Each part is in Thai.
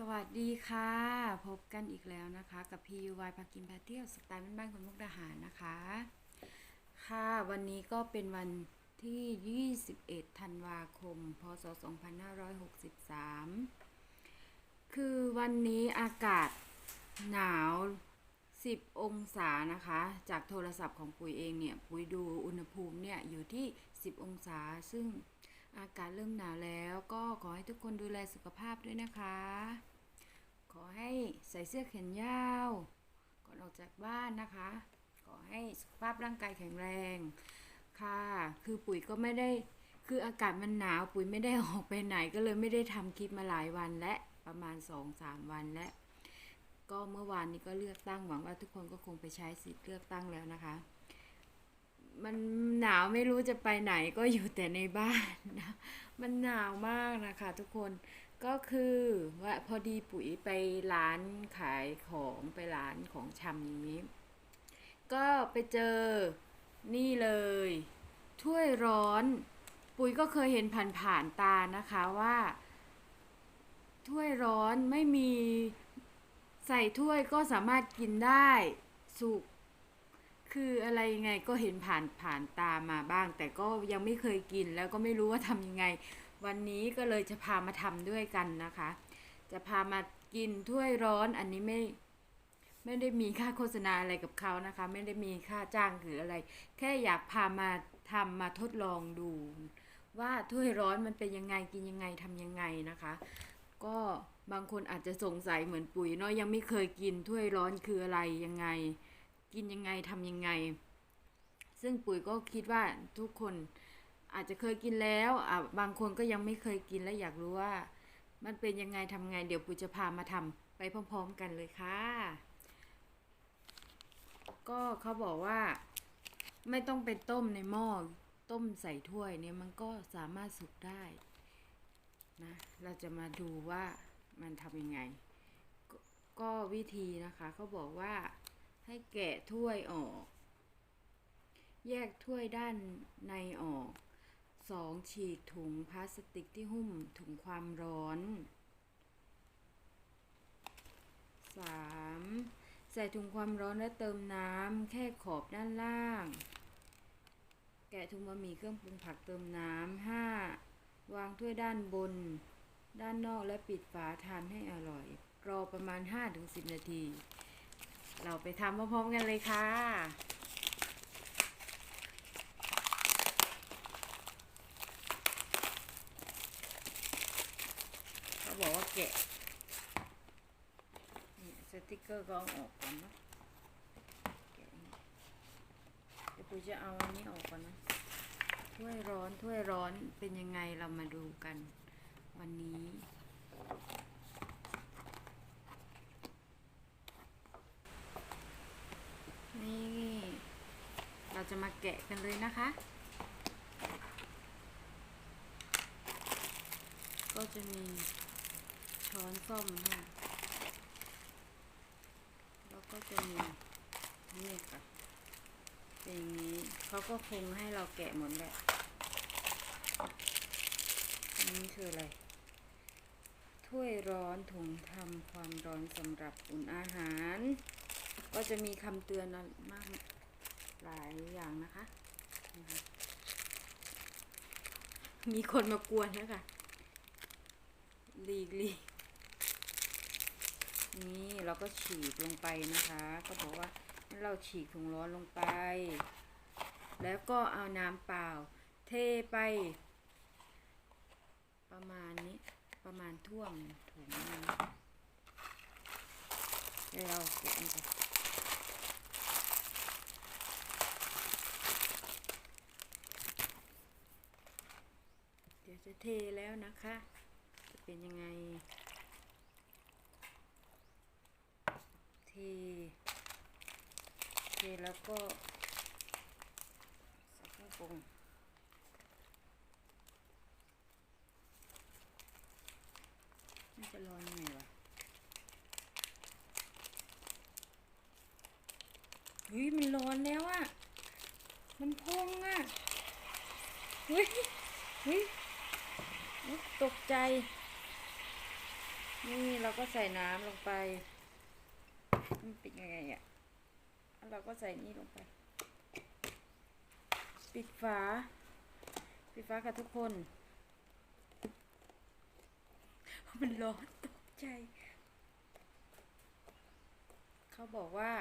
สวัสดีค่ะ พบกันอีกแล้วนะคะ กับ PUY พากินพาเที่ยวสไตล์บ้านๆคนมุกดาหารนะคะ ค่ะวันนี้ก็เป็นวันที่ 21 ธันวาคม พศ 2563 คือวันนี้อากาศหนาว 10 องศานะคะ จากโทรศัพท์ของปุ๋ยเองเนี่ย ปุ๋ยดูอุณหภูมิเนี่ย อยู่ที่ 10 องศาซึ่ง อากาศเริ่มหนาวแล้วก็ขอให้ทุกคนดูแลสุขภาพด้วยนะคะ ขอให้ใส่เสื้อแขนยาว ก่อนออกจากบ้านนะคะ ขอให้สุขภาพร่างกายแข็งแรงค่ะ คือปุ๋ยก็ไม่ได้ คืออากาศมันหนาวปุ๋ยไม่ได้ออกไปไหนก็เลยไม่ได้ทำคลิปมาหลายวันและประมาณ 2-3 วันและ ก็เมื่อวานนี้ก็เลือกตั้งหวังว่าทุกคนก็คงไปใช้สิทธิ์เลือกตั้งแล้วนะคะ มันหนาวไม่รู้จะไปไหนก็อยู่แต่ในบ้านนะมันหนาวมากนะคะทุกคนก็คือว่าพอดีปุ๋ยไปร้านขายของไปร้านของชำอย่างนี้ ก็ไปเจอนี่เลย ถ้วยร้อน ปุ๋ยก็เคยเห็นผ่านๆตานะคะว่า ถ้วยร้อนไม่มีใส่ถ้วยก็สามารถกินได้สุก คืออะไรยังไงก็เห็นผ่านผ่านตามาบ้าง แต่ก็ยังไม่เคยกินแล้วก็ไม่รู้ว่าทำยังไง วันนี้ก็เลยจะพามาทำด้วยกันนะคะ จะพามากินถ้วยร้อนอันนี้ไม่ไม่ได้มีค่าโฆษณาอะไรกับเขานะคะ ไม่ได้มีค่าจ้างหรืออะไร แค่อยากพามาทำมาทดลองดู ว่าถ้วยร้อนมันเป็นยังไงกินยังไงทำยังไงนะคะ ก็บางคนอาจจะสงสัยเหมือนปุ๋ยเนาะยังไม่เคยกินถ้วยร้อนคืออะไรยังไง กินยังไงทำยังไง ซึ่งปุ๋ยก็คิดว่าทุกคนอาจจะเคยกินแล้วอะบางคนก็ยังไม่เคยกินและอยากรู้ว่า มันเป็นยังไงทำไง เดี๋ยวปุ๋ยจะพามาทำไปพร้อม ๆ กันเลยค่ะ ก็เขาบอกว่าไม่ต้องไปต้มในหม้อต้มใส่ถ้วยเนี่ยมันก็สามารถสุกได้นะ เราจะมาดูว่ามันทำยังไงกก็วิธีนะคะเขาบอกว่า ให้แกะถ้วยออก แยกถ้วยด้านในออกสองฉีกถุงพลาสติกที่หุ้มถุงความร้อนสามใส่ถุงความร้อนและเติมน้ำแค่ขอบด้านล่าง แกะถุงบะหมี่เครื่องปรุงผักเติมน้ำห้าวางถ้วยด้านบน ด้านนอกและปิดฝาทานให้อร่อย รอประมาณ 5-10 นาที เราไปทำพร้อมๆกันเลยค่ะ เขาบอกว่าแกะนี่สติกเกอร์ก็เอาออกก่อนนะแกะเดี๋ยวกูจะเอาอันนี้ออกก่อนนะ ถ้วยร้อนถ้วยร้อนเป็นยังไงเรามาดูกันวันนี้ นี่ เราจะมาแกะกันเลยนะคะ ก็จะมีช้อนส้อมค่ะแล้วก็จะมีนี่ค่ะเป็นอย่างนี้เขาก็คงให้เราแกะหมดแหละอันนี้คืออะไร ถ้วยร้อนถุงทำความร้อนสำหรับอุ่นอาหาร ก็จะมีคำเตือนมากหลายอย่างนะคะ มีคนมากวนนะคะลีกลีนี่เราก็ฉีกลงไปนะคะ ก็บอกว่าเราฉีกถุงร้อนลงไป แล้วก็เอาน้ำเปล่า เทไป ประมาณนี้ประมาณท่วมถุงนึงแล้วเราแกะมันไป เดี๋ยว จะเทแล้วนะคะ จะเป็นยังไง เท เทแล้วก็ใส่เครื่องปรุงน่จะร้อนยังไงวะเฮ้ยมันร้อนแล้วอะมันพองอะเฮ้ยเฮ้ย ตกใจ นี่เราก็ใส่น้ำลงไปมันเป็นยังไงอะเราก็ใส่นี่ลงไป ปิดฝา ปิดฝาค่ะทุกคน มันร้อนตกใจ เขาบอกว่า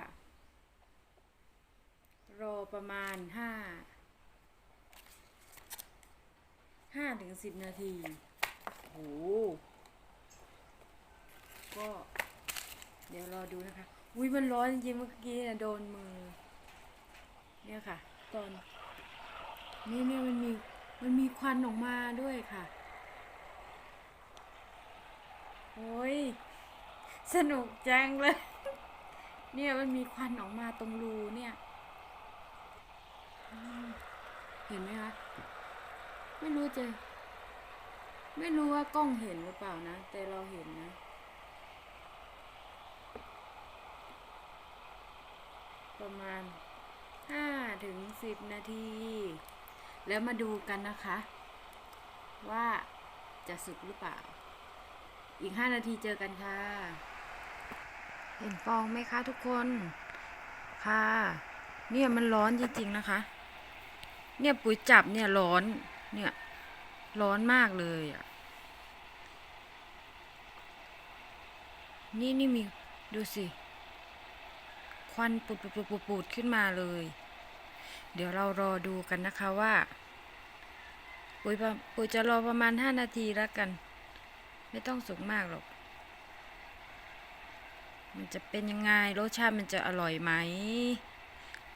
รอประมาณห้า ห้าถึงสิบนาทีโอ้โห ก็ เดี๋ยวรอดูนะคะ อุ้ยมันร้อนจริงเมื่อกี้นะโดนมือ เนี่ยค่ะ ตอน นี่เนี่ยมันมี มันมีควันออกมาด้วยค่ะ โอ้ย สนุกจังเลย เนี่ยมันมีควันออกมาตรงรูเนี่ย เห็นไหมคะ ไม่รู้จะ ไม่รู้ว่ากล้องเห็นหรือเปล่านะ แต่เราเห็นนะ ประมาณห้าถึงสิบนาที แล้วมาดูกันนะคะ ว่าจะสุกหรือเปล่า อีกห้านาทีเจอกันค่ะ เห็นฟองไหมคะทุกคนค่ะ เนี่ยมันร้อนจริง ๆ นะคะ เนี่ยปุ๋ยจับเนี่ยร้อน เนี่ย ร้อนมากเลยอะ นี่นี่มี ดูสิ ควันปุดปุดปุดปุดปดขึ้นมาเลย เดี๋ยวเรารอดูกันนะคะว่าปุ๋ยปุ๋ยจะรอประมาณห้านาทีแล้วกัน ไม่ต้องสุกมากหรอก มันจะเป็นยังไงรสชาติมันจะอร่อยไหม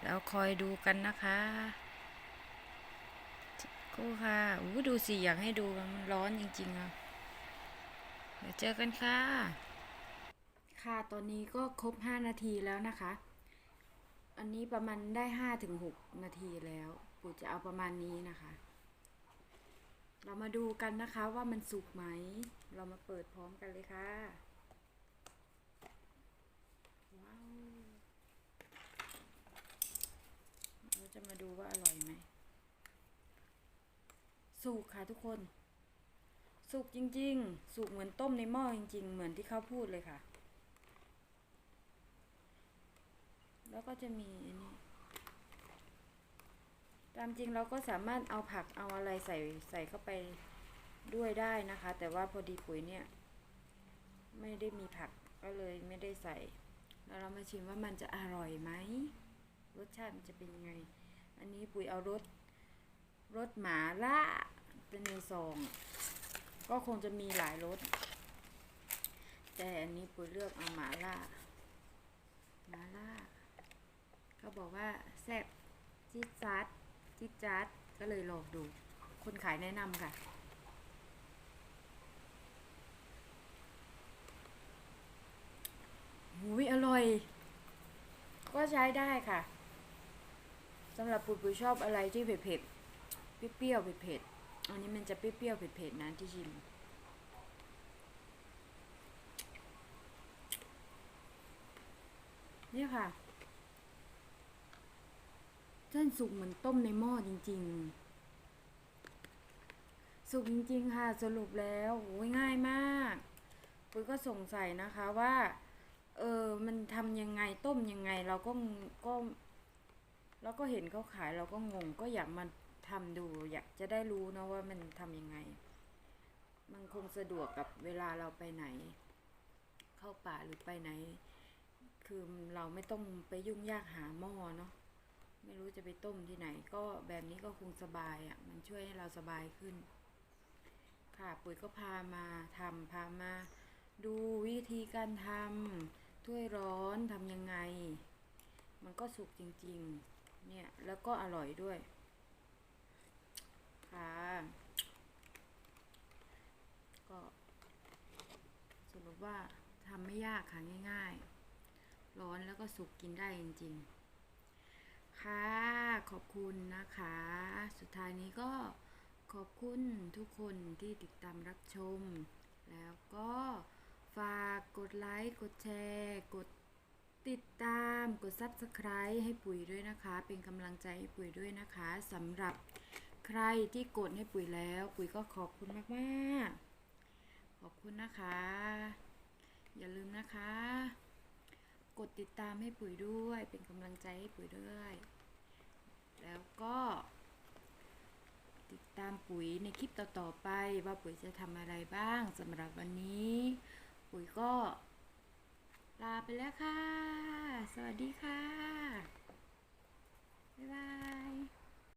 แล้วคอยดูกันนะคะ กูค่ะอู้ดูสิอยากให้ดูมันร้อนจริงๆอะเดี๋ยวเจอกันค่ะ ค่ะตอนนี้ก็ครบ 5 นาทีแล้วนะคะ อันนี้ประมาณได้5ถึง6นาทีแล้วปู่จะเอาประมาณนี้นะคะ เรามาดูกันนะคะว่ามันสุกไหม เรามาเปิดพร้อมกันเลยค่ะว้าวเราจะมาดูว่าอร่อยไหม สุกค่ะทุกคน สุกจริง ๆ สุกเหมือนต้มในหม้อจริง ๆ เหมือนที่เขาพูดเลยค่ะ แล้วก็จะมีอันนี้ ตามจริงเราก็สามารถเอาผักเอาอะไรใส่ใส่เข้าไปด้วยได้นะคะ แต่ว่าพอดีปุ๋ยเนี่ย ไม่ได้มีผักก็เลยไม่ได้ใส่ แล้วเรามาชิมว่ามันจะอร่อยไหมรสชาติมันจะเป็นยังไง อันนี้ปุ๋ยเอารสรสหมาล่า เป็นในซองก็คงจะมีหลายรสแต่อันนี้ปุ๋ยเลือกเอาหมาล่าหมาล่าเขาบอกว่าแซ่บจิ๊ดจัดจิ๊ดจัดก็เลยลองดู คนขายแนะนำค่ะหุยอร่อย ก็ใช้ได้ค่ะสำหรับปุ๋ยปุ๋ยชอบอะไรที่เผ็ดๆเปรี้ยวๆเผ็ดๆ อันนี้มันจะเปรี้ยวๆเผ็ดๆนะที่ชิมเนี่ยค่ะเส้นสุกเหมือนต้มในหม้อจริง ๆ สุกจริง ๆ ค่ะ สรุปแล้วโอ้ยง่ายมากปุ้ยก็สงสัยนะคะว่า เออมันทำยังไงต้มยังไงเราก็ก็เราก็เห็นเขาขายเราก็งงก็อยากมา ทำดูอยากจะได้รู้นะว่ามันทำยังไง มันคงสะดวกกับเวลาเราไปไหน เข้าป่าหรือไปไหน คือเราไม่ต้องไปยุ่งยากหาหม้อเนาะไม่รู้จะไปต้มที่ไหน ก็แบบนี้ก็คงสบายอะ่ะ มันช่วยให้เราสบายขึ้น ค่ะปุ๋ยก็พามาทำพามา ดูวิธีการทำถ้วยร้อนทำยังไง มันก็สุกจริง ๆ เนี่ย แล้วก็อร่อยด้วย ค่ะ ก็สรุปว่าทำไม่ยากค่ะง่าย ๆ ร้อนแล้วก็สุกกินได้จริง ๆ ค่ะขอบคุณนะคะ สุดท้ายนี้ก็ขอบคุณทุกคนที่ติดตามรับชม แล้วก็ฝากกดไลค์ กดแชร์ กดติดตาม กด Subscribe ให้ปุ๋ยด้วยนะคะ เป็นกำลังใจให้ปุ๋ยด้วยนะคะสำหรับใครที่กดให้ปุ๋ยแล้ว ปุ๋ยก็ขอบคุณมาก ๆ ขอบคุณนะคะ อย่าลืมนะคะ กดติดตามให้ปุ๋ยด้วยเป็นกำลังใจให้ปุ๋ยด้วย แล้วก็ ติดตามปุ๋ยในคลิปต่อๆไปว่าปุ๋ยจะทำอะไรบ้างสำหรับวันนี้ ปุ๋ยก็ ลาไปแล้วค่ะ สวัสดีค่ะ บ๊ายบาย